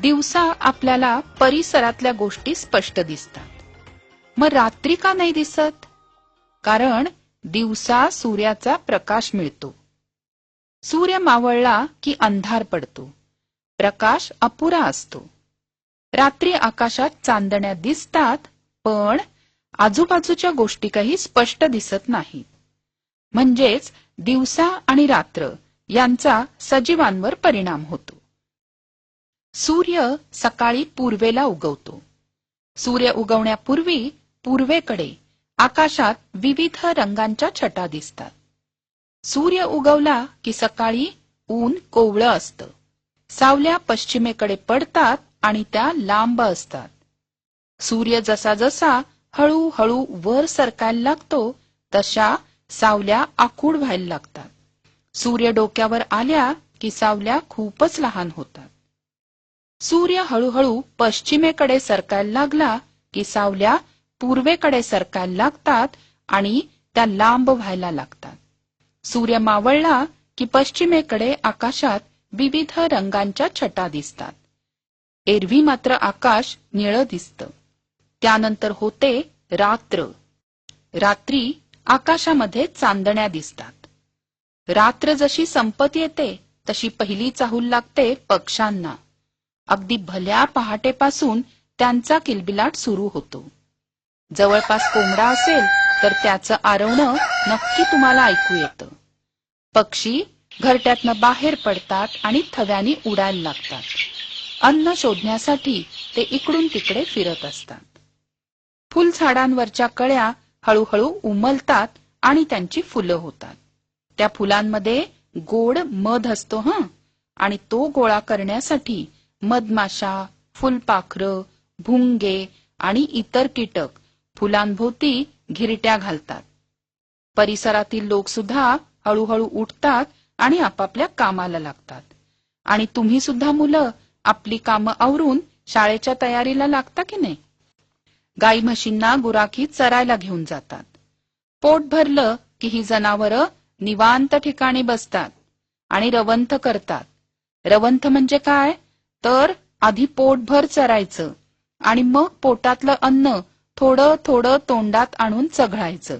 दिवसा आपल्याला परिसरातल्या गोष्टी स्पष्ट दिसतात. मग रात्री का नाही दिसत? कारण दिवसा सूर्याचा प्रकाश मिळतो. सूर्य मावळला की अंधार पडतो. प्रकाश अपुरा असतो. रात्री आकाशात चांदण्या दिसतात पण आजूबाजूच्या गोष्टी काही स्पष्ट दिसत नाहीत म्हणजेच दिवसा आणि रात्र यांचा सजीवांवर परिणाम होतो. सूर्य सकाळी पूर्वेला उगवतो. सूर्य उगवण्यापूर्वी पूर्वेकडे आकाशात विविध रंगांच्या छटा दिसतात. सूर्य उगवला की सकाळी ऊन कोवळं असतं. सावल्या पश्चिमेकडे पडतात आणि त्या लांब असतात. सूर्य जसा जसा हळूहळू वर सरकायला लागतो तशा सावल्या आखूड व्हायला लागतात. सूर्य डोक्यावर आल्या की सावल्या खूपच लहान होतात. सूर्य हळूहळू पश्चिमेकडे सरकायला लागला की सावल्या पूर्वेकडे सरकायला लागतात आणि त्या लांब व्हायला लागतात. सूर्य मावळला की पश्चिमेकडे आकाशात विविध रंगांच्या छटा दिसतात. एरवी मात्र आकाश निळं दिसतं. त्यानंतर होते रात्र. रात्री आकाशामध्ये चांदण्या दिसतात. रात्र जशी संपत येते तशी पहिली चाहूल लागते पक्ष्यांना. अगदी भल्या पहाटेपासून त्यांचा किलबिलाट सुरू होतो. जवळपास कोंबडा असेल तर त्याचं आरवणं नक्की तुम्हाला ऐकू येतं. पक्षी घरट्यातनं बाहेर पडतात आणि थव्यानी उडायला लागतात. अन्न शोधण्यासाठी ते इकडून तिकडे फिरत असतात. फुलझाडांवरच्या कळ्या हळूहळू उमलतात आणि त्यांची फुलं होतात. त्या फुलांमध्ये गोड मध असतो हं? आणि तो गोळा करण्यासाठी मधमाशा फुलपाखरं भुंगे आणि इतर कीटक फुलांभोवती घिरट्या घालतात. परिसरातील लोक सुद्धा हळूहळू उठतात आणि आपापल्या कामाला लागतात. आणि तुम्ही सुद्धा मुलं आपली कामं आवरून शाळेच्या तयारीला लागता की नाही? गाई म्हशींना गुराखी चरायला घेऊन जातात. पोट भरलं की ही जनावरं निवांत ठिकाणी बसतात आणि रवंथ करतात. रवंथ म्हणजे काय? तर आधी पोटभर चरायचं आणि मग पोटातलं अन्न थोडं थोडं तोंडात आणून चघळायचं.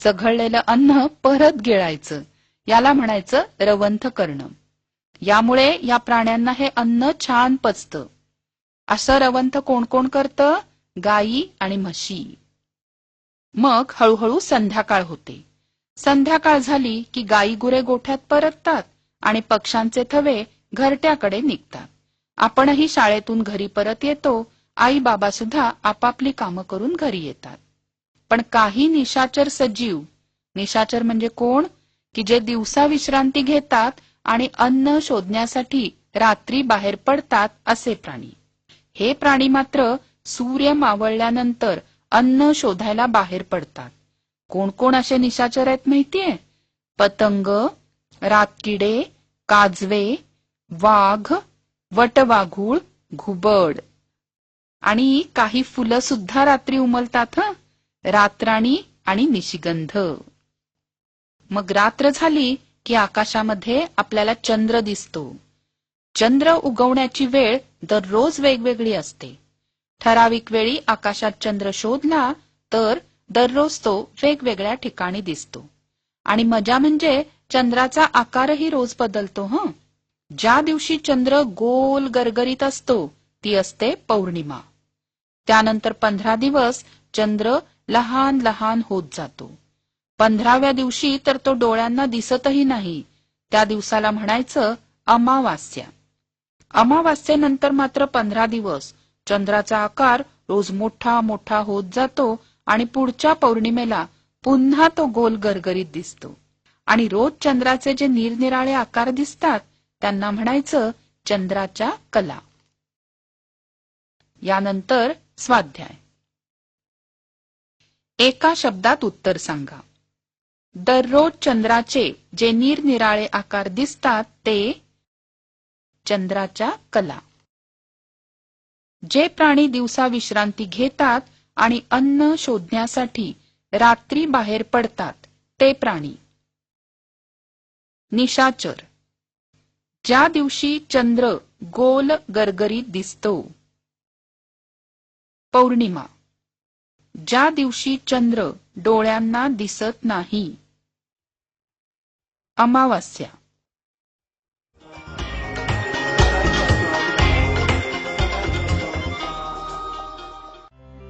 चघळलेलं अन्न परत गिळायचं. याला म्हणायचं रवंथ करणं. यामुळे या प्राण्यांना हे अन्न छान पचतं. असं रवंथ कोण कोण करतं? गायी आणि म्हशी. मग हळूहळू संध्याकाळ होते. संध्याकाळ झाली की गायी गुरे गोठ्यात परततात आणि पक्ष्यांचे थवे घरट्याकडे निघतात. आपणही शाळेतून घरी परत येतो आई बाबा सुद्धा आपापली कामं करून घरी येतात. पण काही निशाचर सजीव निशाचर म्हणजे कोण? की जे दिवसा विश्रांती घेतात आणि अन्न शोधण्यासाठी रात्री बाहेर पडतात असे प्राणी. हे प्राणी मात्र सूर्य मावळल्यानंतर अन्न शोधायला बाहेर पडतात. कोण कोण असे निशाचर आहेत माहितीये? पतंग रातकिडे काजवे वाघ वटवाघूळ घुबड. आणि काही फुलं सुद्धा रात्री उमलतात हं? रात्राणी आणि निशिगंध. मग रात्र झाली की आकाशामध्ये आपल्याला चंद्र दिसतो. चंद्र उगवण्याची वेळ दररोज वेगवेगळी असते. ठराविक वेळी आकाशात चंद्र शोधला तर दररोज तो वेगवेगळ्या ठिकाणी दिसतो. आणि मजा म्हणजे चंद्राचा आकारही रोज बदलतो हं? ज्या दिवशी चंद्र गोल गरगरीत असतो ती असते पौर्णिमा. त्यानंतर पंधरा दिवस चंद्र लहान लहान होत जातो. पंधराव्या दिवशी तर तो डोळ्यांना दिसतही नाही. त्या दिवसाला म्हणायचं अमावास्या. अमावास्येनंतर मात्र पंधरा दिवस. चंद्राचा आकार रोज मोठा मोठा होत जातो आणि पुढच्या पौर्णिमेला पुन्हा तो गोल गरगरीत दिसतो. आणि रोज चंद्राचे जे निरनिराळे आकार दिसतात त्यांना म्हणायचं चंद्राच्या कला. यानंतर स्वाध्याय. एका शब्दात उत्तर सांगा. दररोज चंद्राचे जे निरनिराळे आकार दिसतात ते चंद्राच्या कला. जे प्राणी दिवसा विश्रांती घेतात आणि अन्न शोधण्यासाठी रात्री बाहेर पडतात ते प्राणी. निशाचर. ज्या दिवशी चंद्र गोल गरगरीत दिसतो. पौर्णिमा. ज्या दिवशी चंद्र डोळ्यांना दिसत नाही. अमावास्या.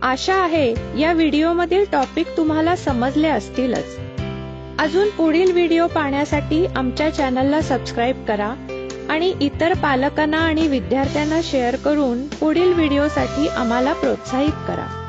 आशा आहे या व्हिडिओमधील टॉपिक तुम्हाला समजले असतीलच. अजून पुढील व्हिडिओ पाहण्यासाठी आमच्या चॅनलला सबस्क्राईब करा. आणि इतर पालकांना आणि विद्यार्थ्यांना शेअर करून पुढील व्हिडिओसाठी आम्हाला प्रोत्साहित करा.